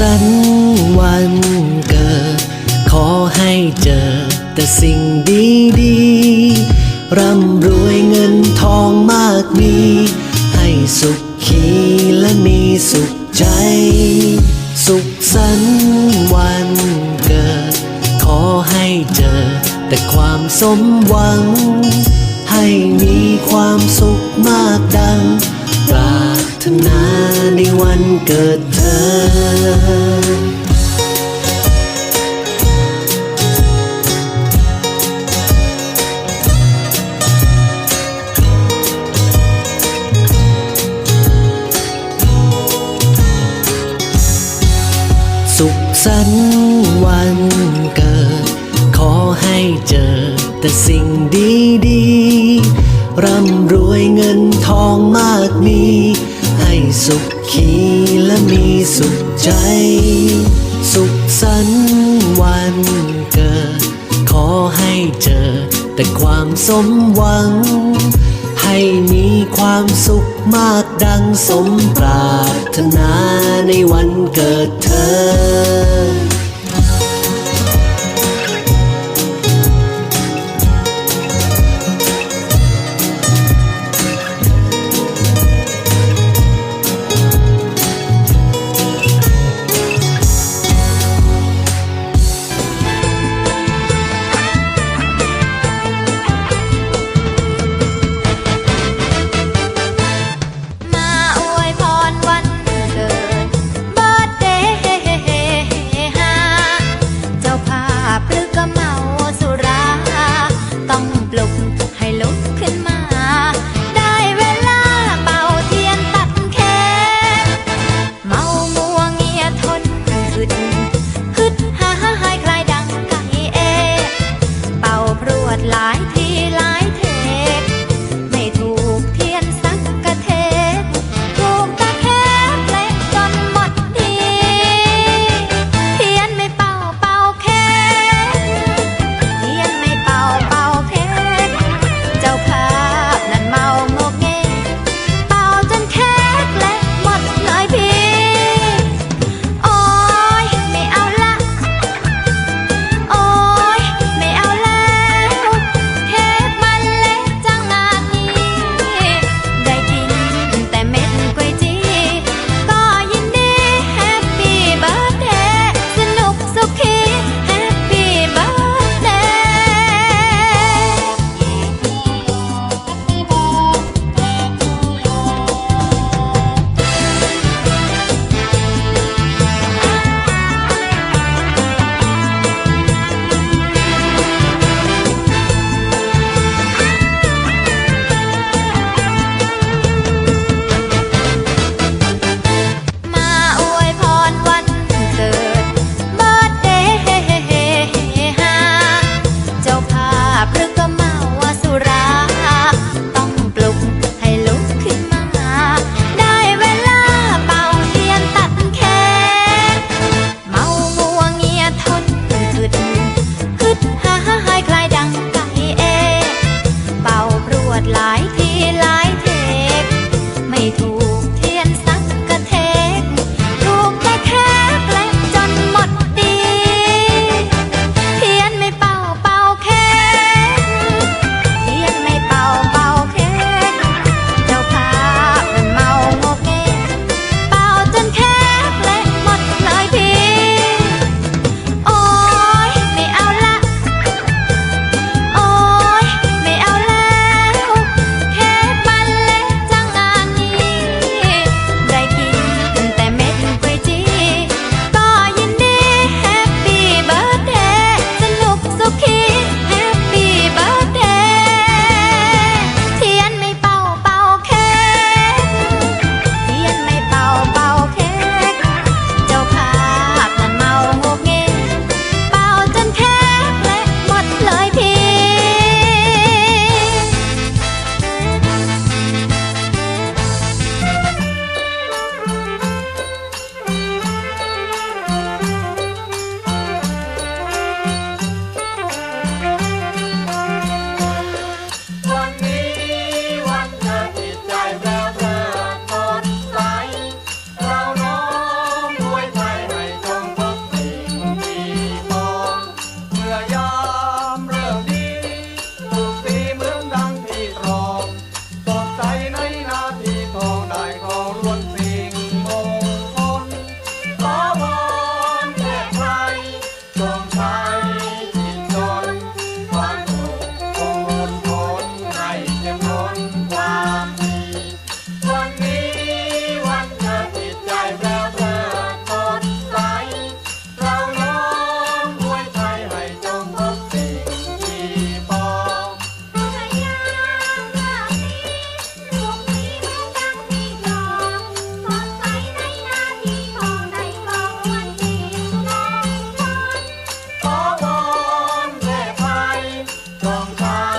สันวันเกิด ขอให้เจอแต่สิ่งดีๆร่ำรวยเงินทองมากมี ให้สุขขีและมีสุขใจ สุขสันวันเกิด ขอให้เจอแต่ความสมหวัง ให้มีความสุขมากดังปรารถนาในวันเกิดเธ สุขสันต์วันเกิด ขอให้เจอแต่สิ่งดีๆ ร่ำรวยเงินทองมากมี ให้สุขขี มีสุขใจ สุขสันต์วันเกิด ขอให้เจอแต่ความสมหวัง ให้มีความสุขมากดังสมปรารถนาในวันเกิดเธอ ดหลายทีหลายเทคไม่ถูก Bye.